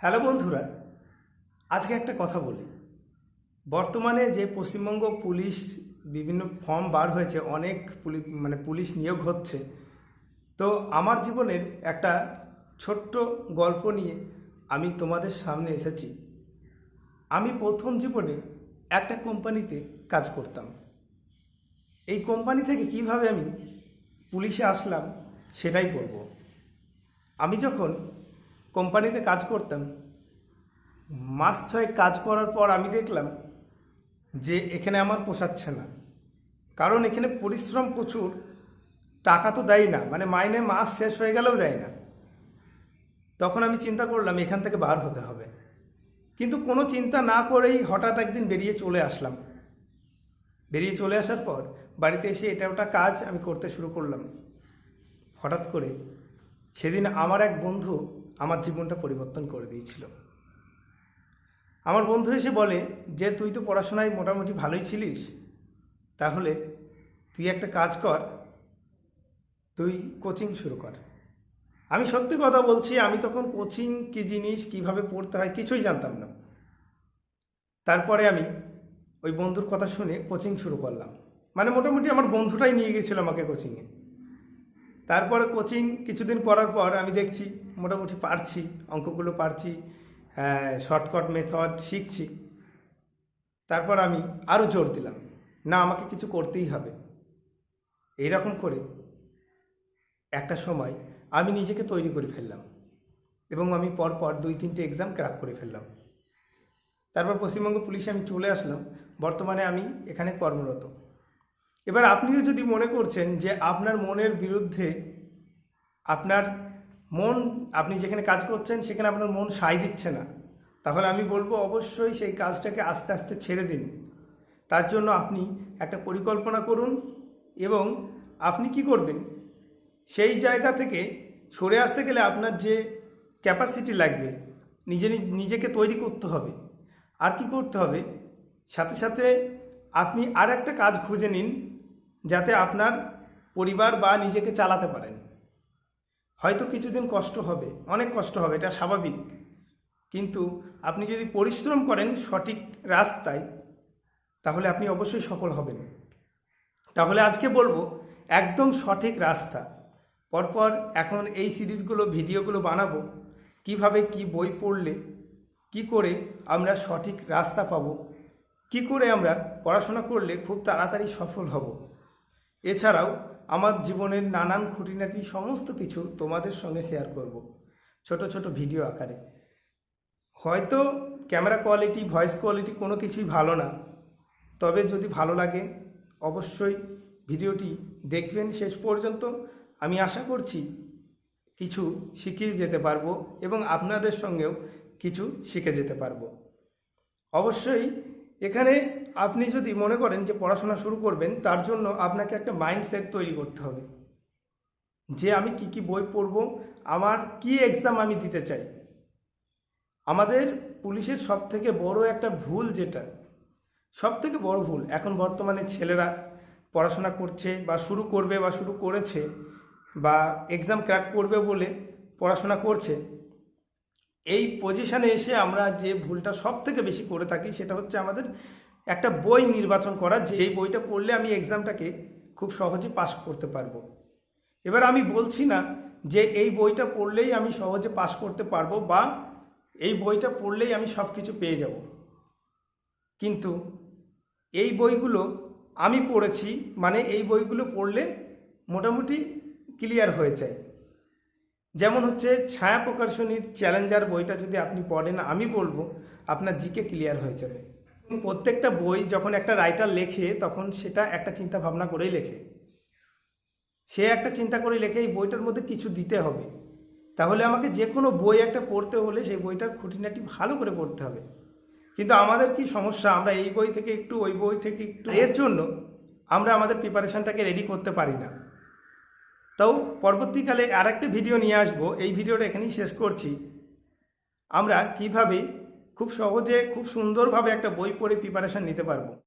Hello বন্ধুরা, আজকে একটা কথা বলি। বর্তমানে যে পশ্চিমবঙ্গ পুলিশ বিভিন্ন ফর্ম বার হয়েছে, অনেক মানে পুলিশ নিয়োগ হচ্ছে, তো আমার জীবনের একটা ছোট্ট গল্প নিয়ে আমি তোমাদের সামনে এসেছি। আমি প্রথম জীবনে একটা কোম্পানিতে কাজ করতাম। এই কোম্পানি থেকে কীভাবে আমি পুলিশে আসলাম সেটাই বলব। আমি যখন কোম্পানিতে কাজ করতাম। মাস ছয়েক কাজ করার পর আমি দেখলাম যে এখানে আমার পোষাচ্ছে না। কারণ এখানে পরিশ্রম প্রচুর, টাকা তো দেয় না মানে মাইনে মাস শেষ হয়ে গেলেও দেয় না। তখন আমি চিন্তা করলাম, এখান থেকে বার হতে হবে। কিন্তু কোনো চিন্তা না করেই হঠাৎ একদিন বেরিয়ে চলে আসলাম। বেরিয়ে চলে আসার পর বাড়িতে এসে এটা ওটা কাজ আমি করতে শুরু করলাম। হঠাৎ করে সেদিন আমার এক বন্ধু আমার জীবনটা পরিবর্তন করে দিয়েছিল। আমার বন্ধু এসে বলে যে, তুই তো পড়াশোনায় মোটামুটি ভালোই ছিলিস, তাহলে তুই একটা কাজ কর, তুই কোচিং শুরু কর। আমি সত্যি কথা বলছি, আমি তখন কোচিং কি জিনিস, কীভাবে পড়তে হয় কিছুই জানতাম না। তারপরে আমি ওই বন্ধুর কথা শুনে কোচিং শুরু করলাম। মানে মোটামুটি আমার বন্ধুটাই নিয়ে গেছিল আমাকে কোচিংয়ে। তারপরে কোচিং কিছুদিন করার পর আমি দেখছি মোটামুটি পারছি, অঙ্কগুলো পারছি শর্টকাট মেথড শিখছি। তারপর আমি আরও জোর দিলাম, না, আমাকে কিছু করতেই হবে। এইরকম করে একটা সময় আমি নিজেকে তৈরি করে ফেললাম এবং আমি পরপর দুই, তিনটে এক্সাম ক্র্যাক করে ফেললাম। তারপর পশ্চিমবঙ্গ পুলিশে আমি চলে আসলাম, বর্তমানে আমি এখানে কর্মরত। এবার আপনিও যদি মনে করছেন যে আপনার মনের বিরুদ্ধে আপনার মন, আপনি যেখানে কাজ করছেন, সেখানে আপনার মন সায় দিচ্ছে না। তাহলে আমি বলব, অবশ্যই সেই কাজটাকে আস্তে আস্তে ছেড়ে দিন। তার জন্য আপনি একটা পরিকল্পনা করুন এবং আপনি কি করবেন? সেই জায়গা থেকে সরে আসতে গেলে আপনার যে ক্যাপাসিটি লাগবে, নিজে নিজেকে তৈরি করতে হবে। আর কি করতে হবে? সাথে সাথে আপনি আর একটা কাজ খুঁজে নিন, যাতে আপনার পরিবার বা নিজেকে চালাতে পারেন। হয়তো কিছুদিন কষ্ট হবে, অনেক কষ্ট হবে, এটা স্বাভাবিক। কিন্তু আপনি যদি পরিশ্রম করেন সঠিক রাস্তায়, তাহলে আপনি অবশ্যই সফল হবেন। তাহলে আজকে বলব, একদম সঠিক রাস্তা। পরপর এখন এই সিরিজগুলো, ভিডিওগুলো বানাবো, কীভাবে কি বই পড়লে, কি করে আমরা সঠিক রাস্তা পাবো, কি করে আমরা পড়াশোনা করলে খুব তাড়াতাড়ি সফল হব। এছাড়াও আমার জীবনের নানান খুঁটিনাটি সমস্ত কিছু তোমাদের সঙ্গে শেয়ার করব। ছোট ছোট ভিডিও আকারে। হয়তো ক্যামেরা কোয়ালিটি ভয়েস কোয়ালিটি কোনো কিছুই ভালো না। তবে যদি ভালো লাগে, অবশ্যই ভিডিওটি দেখবেন শেষ পর্যন্ত। আমি আশা করছি কিছু শিখিয়ে যেতে পারব এবং আপনাদের সঙ্গেও কিছু শিখে যেতে পারব। অবশ্যই এখানে আপনি যদি মনে করেন যে পড়াশোনা শুরু করবেন, তার জন্য আপনাকে একটা মাইন্ডসেট তৈরি করতে হবে। যে আমি কি কি বই পড়ব, আমার কি এক্সাম আমি দিতে চাই। আমাদের পুলিশের সব থেকে বড় একটা ভুল যেটা সব থেকে বড় ভুল, এখন বর্তমানে ছেলেরা পড়াশোনা করছে বা শুরু করবে বা শুরু করেছে বা এক্সাম ক্র্যাক করবে বলে পড়াশোনা করছে এই পজিশনে এসে আমরা যে ভুলটা সব থেকে বেশি করে থাকি সেটা হচ্ছে আমাদের একটা বই নির্বাচন করা যেই বইটা পড়লে আমি এক্সামটাকে খুব সহজে পাস করতে পারব। এবার আমি বলছি না যে এই বইটা পড়লেই আমি সহজে পাস করতে পারব বা এই বইটা পড়লেই আমি সব কিছু পেয়ে যাব। কিন্তু এই বইগুলো আমি পড়েছি মানে এই বইগুলো পড়লে মোটামুটি ক্লিয়ার হয়ে যায়। যেমন হচ্ছে ছায়া প্রকাশনীর চ্যালেঞ্জার বইটা যদি আপনি পড়েন, আমি বলব, আপনার জিকে ক্লিয়ার হয়ে যাবে। প্রত্যেকটা বই যখন একটা রাইটার লেখে, তখন সেটা একটা চিন্তা ভাবনা করেই লেখে। সে একটা চিন্তা করে লেখে, এই বইটার মধ্যে কিছু দিতে হবে। তাহলে আমাকে যে কোনো বই একটা পড়তে হলে সেই বইটার খুঁটিনাটি ভালো করে পড়তে হবে। কিন্তু আমাদের কি সমস্যা? আমরা এই বই থেকে একটু, ওই বই থেকে একটু, এর জন্য আমরা আমাদের প্রিপারেশনটাকে রেডি করতে পারি না। তাও পরবর্তীকালে আর একটা ভিডিও নিয়ে আসব। এই ভিডিওটা এখানেই শেষ করছি। আমরা কীভাবে খুব সহজে, খুব সুন্দরভাবে একটা বই পড়ে প্রিপারেশান নিতে পারব।